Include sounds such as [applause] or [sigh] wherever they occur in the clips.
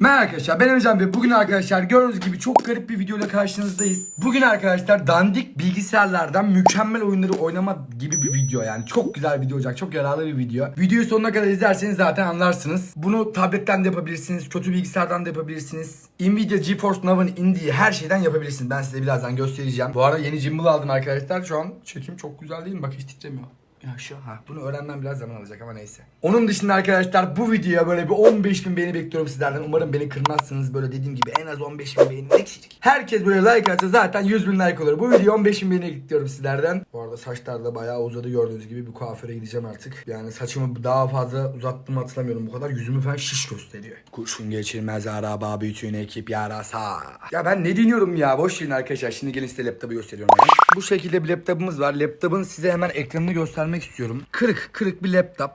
Merhaba arkadaşlar ben Emrecan ve bugün arkadaşlar gördüğünüz gibi çok garip bir videoyla karşınızdayız. Bugün arkadaşlar dandik bilgisayarlardan mükemmel oyunları oynama gibi bir video yani. Çok güzel video olacak çok yararlı bir video. Videoyu sonuna kadar izlerseniz zaten anlarsınız. Bunu tabletten de yapabilirsiniz, kötü bilgisayardan da yapabilirsiniz. Nvidia GeForce Now'ın indiği her şeyden yapabilirsiniz. Ben size birazdan göstereceğim. Bu arada yeni gimbal aldım arkadaşlar. Şu an çekim çok güzel değil mi? Bak hiç titremiyor. Ya şu ha bunu öğrenmem biraz zaman alacak ama neyse. Onun dışında arkadaşlar bu videoya böyle bir 15 bin beğeni bekliyorum sizlerden. Umarım beni kırmazsınız. Böyle dediğim gibi en az 15 bin beğeni eksik. Herkes böyle like atsa zaten 100 bin like olur. Bu video 15 bin beğeni bekliyorum sizlerden. Bu arada saçlar da bayağı uzadı gördüğünüz gibi. Bir kuaföre gideceğim artık. Yani saçımı daha fazla uzattığımı hatırlamıyorum bu kadar. Yüzümü falan şiş gösteriyor. Kurşun geçirmez araba bütün ekip yarasa. Ya ben ne dinliyorum ya boş verin arkadaşlar. Şimdi gelin size laptopu gösteriyorum ben. Bu şekilde bir laptopumuz var. Laptopun size hemen ekranını göstermek istiyorum. Kırık kırık bir laptop.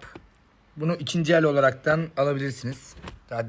Bunu ikinci el olaraktan alabilirsiniz.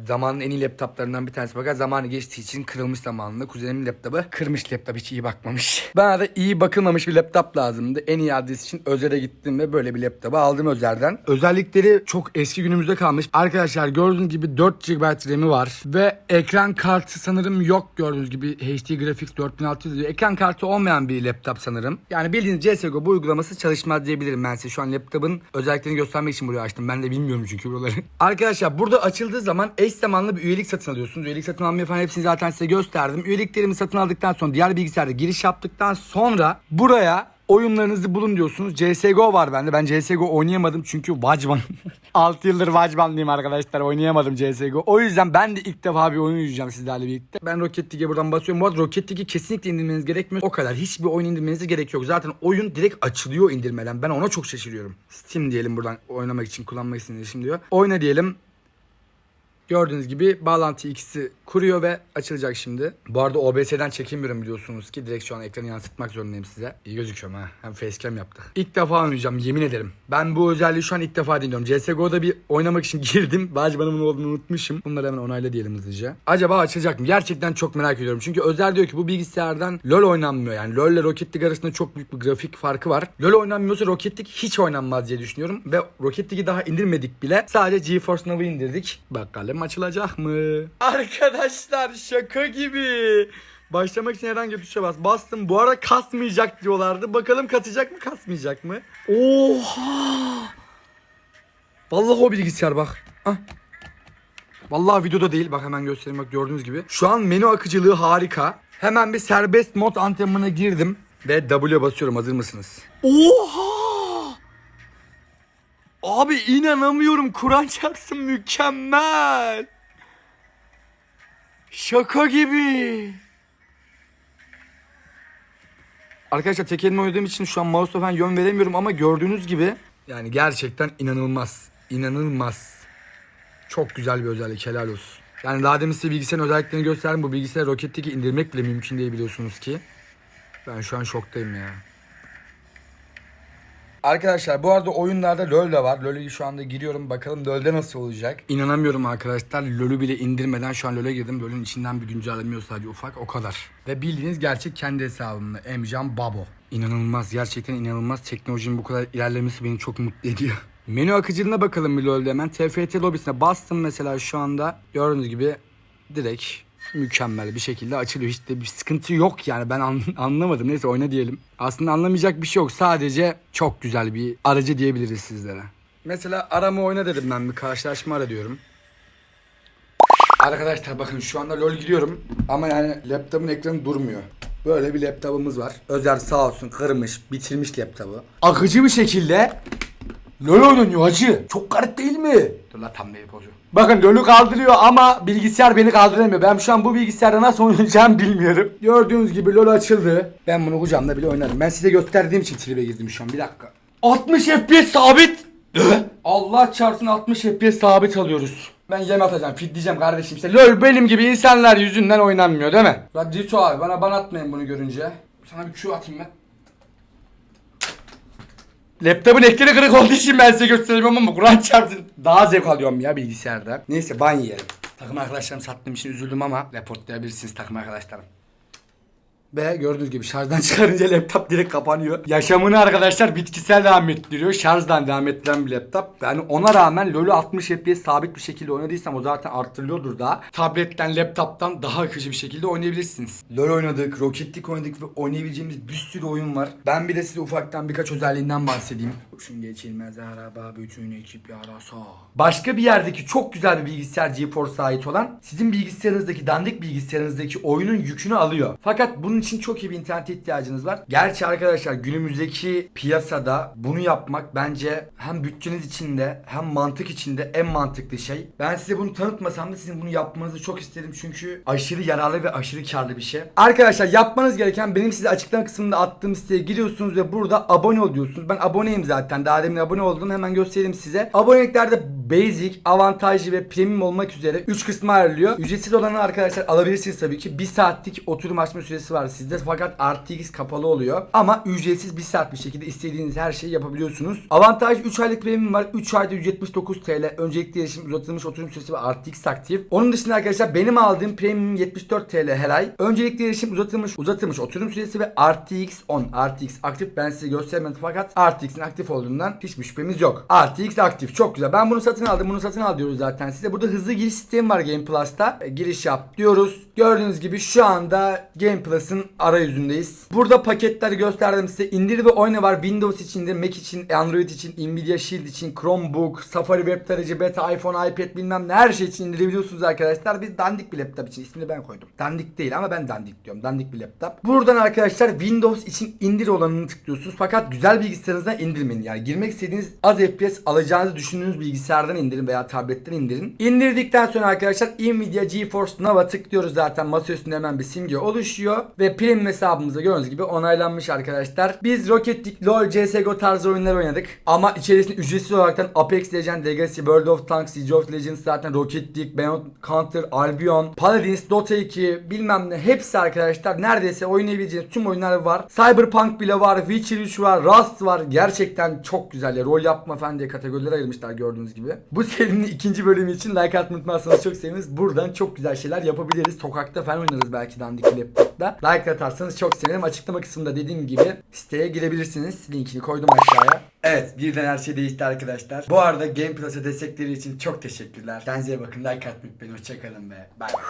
Zamanın en iyi laptoplarından bir tanesi. Fakat zamanı geçtiği için kırılmış zamanında. Kuzenimin laptopu kırmış laptop hiç iyi bakmamış. [laughs] Bana da iyi bakılmamış bir laptop lazımdı. En iyi adres için Özer'e gittim ve böyle bir laptopu aldım Özer'den. Özellikleri çok eski günümüzde kalmış. Arkadaşlar gördüğünüz gibi 4 GB RAM'i var. Ve ekran kartı sanırım yok gördüğünüz gibi HD Graphics 4600 diyor. Ekran kartı olmayan bir laptop sanırım. Yani bildiğiniz CSGO bu uygulaması çalışmaz diyebilirim ben size. Şu an laptopun özelliklerini göstermek için buraya açtım. Ben de bilmiyorum çünkü buraları. [laughs] Arkadaşlar burada açıldığı zaman eş zamanlı bir üyelik satın alıyorsunuz. Üyelik satın almayı falan hepsini zaten size gösterdim. Üyeliklerimi satın aldıktan sonra diğer bilgisayarda giriş yaptıktan sonra buraya oyunlarınızı bulun diyorsunuz. CSGO var bende. Ben CSGO oynayamadım çünkü Vacban. 6 [laughs] yıldır Vacbanlıyım arkadaşlar. Oynayamadım CSGO. O yüzden ben de ilk defa bir oyun oynayacağım sizlerle birlikte. Ben Rocket League'e buradan basıyorum. Bu arada Rocket League'i kesinlikle indirmeniz gerekmiyor. O kadar. Hiçbir oyun indirmenize gerek yok. Zaten oyun direkt açılıyor indirmeden. Ben ona çok şaşırıyorum. Steam diyelim buradan oynamak için kullanmak için diyor. Oyna diyelim. Gördüğünüz gibi bağlantı ikisi kuruyor ve açılacak şimdi. Bu arada OBS'den çekemiyorum biliyorsunuz ki. Direkt şu an ekranı yansıtmak zorundayım size. İyi gözüküyorum ha. Hem facecam yaptık. İlk defa oynayacağım yemin ederim. Ben bu özelliği şu an ilk defa deniyorum. CSGO'da bir oynamak için [laughs] girdim. Bazı bana bunun olduğunu unutmuşum. Bunları hemen onayla diyelim hızlıca. Acaba açılacak mı? Gerçekten çok merak ediyorum. Çünkü Özel diyor ki bu bilgisayardan LoL oynanmıyor. Yani LoL ile Rocket League arasında çok büyük bir grafik farkı var. LoL oynanmıyorsa Rocket League hiç oynanmaz diye düşünüyorum. Ve Rocket League'i daha indirmedik bile. Sadece GeForce Now'ı indirdik. Bakalım açılacak mı? Arkadaşlar şaka gibi. Başlamak için herhangi bir tuşa bas. Bastım. Bu arada kasmayacak diyorlardı. Bakalım kasacak mı kasmayacak mı? Oha! Vallahi o bilgisayar bak. Ah. Vallahi videoda değil. Bak hemen göstereyim bak gördüğünüz gibi. Şu an menü akıcılığı harika. Hemen bir serbest mod antrenmanına girdim. Ve W basıyorum. Hazır mısınız? Oha! Abi inanamıyorum. Kur'an çarpsın mükemmel. Şaka gibi. Arkadaşlar tek elimle oynadığım için şu an mouse'a falan yön veremiyorum ama gördüğünüz gibi yani gerçekten inanılmaz. İnanılmaz. Çok güzel bir özellik helal olsun. Yani daha demin size bilgisayarın özelliklerini gösterdim. Bu bilgisayarı Rocket League'i indirmek bile mümkün değil biliyorsunuz ki. Ben şu an şoktayım ya. Arkadaşlar bu arada oyunlarda LoL de var. LoL'e şu anda giriyorum. Bakalım LoL'de nasıl olacak. İnanamıyorum arkadaşlar. LoL'ü bile indirmeden şu an LoL'e girdim. LoL'ün içinden bir güncelleme yok sadece ufak o kadar. Ve bildiğiniz gerçek kendi hesabımda. Emcan Babo. İnanılmaz. Gerçekten inanılmaz. Teknolojinin bu kadar ilerlemesi beni çok mutlu ediyor. [laughs] Menü akıcılığına bakalım bir LoL'de hemen. TFT lobisine bastım mesela şu anda. Gördüğünüz gibi direkt mükemmel bir şekilde açılıyor. Hiç de bir sıkıntı yok yani ben an- [laughs] anlamadım. Neyse oyna diyelim. Aslında anlamayacak bir şey yok. Sadece çok güzel bir aracı diyebiliriz sizlere. Mesela arama oyna dedim ben bir karşılaşma ara diyorum. Arkadaşlar bakın şu anda LoL giriyorum ama yani laptopun ekranı durmuyor. Böyle bir laptopumuz var. Özer sağ olsun kırmış, bitirmiş laptopu. Akıcı bir şekilde LoL oynanıyor hacı. Çok garip değil mi? Dur la tam değil. Bakın LoL'ü kaldırıyor ama bilgisayar beni kaldıramıyor. Ben şu an bu bilgisayarda nasıl oynayacağım bilmiyorum. Gördüğünüz gibi LoL açıldı. Ben bunu kucağımda bile oynarım. Ben size gösterdiğim için tribe girdim şu an. Bir dakika. 60 FPS sabit. Allah çarpsın 60 FPS sabit alıyoruz. Ben yem atacağım, fit diyeceğim kardeşim işte. LoL benim gibi insanlar yüzünden oynanmıyor değil mi? Lan Cito abi bana ban atmayın bunu görünce. Sana bir Q atayım ben. Laptopun ekranı kırık olduğu için ben size gösteremiyorum ama Kur'an çarpsın. Daha zevk alıyorum ya bilgisayarda. Neyse ban yiyelim. Takım arkadaşlarım sattığım için üzüldüm ama reportlayabilirsiniz takım arkadaşlarım. Ve gördüğünüz gibi şarjdan [laughs] çıkarınca laptop direkt kapanıyor. Yaşamını arkadaşlar bitkisel devam ettiriyor. Şarjdan devam ettiren bir laptop. Yani ona rağmen LoL'ü 60 FPS sabit bir şekilde oynadıysam o zaten arttırılıyordur daha. Tabletten, laptoptan daha akıcı bir şekilde oynayabilirsiniz. LoL oynadık, Rocket League oynadık ve oynayabileceğimiz bir sürü oyun var. Ben bir de size ufaktan birkaç özelliğinden bahsedeyim. Kurşun geçilmez araba, bütün ekip yarasa. Başka bir yerdeki çok güzel bir bilgisayar GeForce'a ait olan sizin bilgisayarınızdaki dandik bilgisayarınızdaki oyunun yükünü alıyor. Fakat bunun için çok iyi bir internete ihtiyacınız var. Gerçi arkadaşlar günümüzdeki piyasada bunu yapmak bence hem bütçeniz için de hem mantık için de en mantıklı şey. Ben size bunu tanıtmasam da sizin bunu yapmanızı çok isterim çünkü aşırı yararlı ve aşırı karlı bir şey. Arkadaşlar yapmanız gereken benim size açıklama kısmında attığım siteye giriyorsunuz ve burada abone ol diyorsunuz. Ben aboneyim zaten. Daha demin abone oldum. Hemen göstereyim size. Aboneliklerde basic, avantajlı ve premium olmak üzere 3 kısmı ayrılıyor. Ücretsiz olanı arkadaşlar alabilirsiniz tabii ki. 1 saatlik oturum açma süresi var sizde fakat RTX kapalı oluyor. Ama ücretsiz 1 saat bir şekilde istediğiniz her şeyi yapabiliyorsunuz. Avantaj 3 aylık premium var. 3 ayda 179 TL. Öncelikli erişim uzatılmış oturum süresi ve RTX aktif. Onun dışında arkadaşlar benim aldığım premium 74 TL her ay. Öncelikli erişim uzatılmış uzatılmış oturum süresi ve RTX 10. RTX aktif ben size göstermedim fakat RTX'in aktif olduğundan hiçbir şüphemiz yok. RTX aktif çok güzel. Ben bunu satın aldım. Bunu satın al diyoruz zaten size. Burada hızlı giriş sistemi var Game Plus'ta. E, giriş yap diyoruz. Gördüğünüz gibi şu anda Game Plus'ın arayüzündeyiz. Burada paketleri gösterdim size. İndir ve oyna var. Windows için de, Mac için, Android için, Nvidia Shield için, Chromebook, Safari web tarayıcı, beta, iPhone, iPad bilmem ne her şey için indirebiliyorsunuz arkadaşlar. Biz dandik bir laptop için ismini ben koydum. Dandik değil ama ben dandik diyorum. Dandik bir laptop. Buradan arkadaşlar Windows için indir olanını tıklıyorsunuz. Fakat güzel bilgisayarınızdan indirmeyin. Yani girmek istediğiniz az FPS alacağınızı düşündüğünüz bilgisayardan indirin veya tabletten indirin. İndirdikten sonra arkadaşlar Nvidia GeForce Nova tıklıyoruz zaten. Masa üstünde hemen bir simge oluşuyor. Ve premium hesabımızda gördüğünüz gibi onaylanmış arkadaşlar. Biz Rocket League, LoL, CSGO tarzı oyunlar oynadık. Ama içerisinde ücretsiz olaraktan Apex Legends, Legacy, World of Tanks, Siege of Legends zaten Rocket League, Beyond Counter, Albion, Paladins, Dota 2 bilmem ne hepsi arkadaşlar neredeyse oynayabileceğiniz tüm oyunlar var. Cyberpunk bile var, Witcher 3 var, Rust var. Gerçekten çok güzel. Rol yapma falan diye kategorilere ayırmışlar gördüğünüz gibi. Bu serinin ikinci bölümü için like atmayı unutmazsanız çok seviniriz. Buradan çok güzel şeyler yapabiliriz. Sokakta falan oynarız belki dandik. Like atarsanız çok sevinirim. Açıklama kısmında dediğim gibi siteye girebilirsiniz. Linkini koydum aşağıya. Evet birden her şey değişti arkadaşlar. Bu arada Game Plus'a destekleri için çok teşekkürler. Kendinize bakın. Like atmayı unutmayın. Hoşçakalın ve bay bay.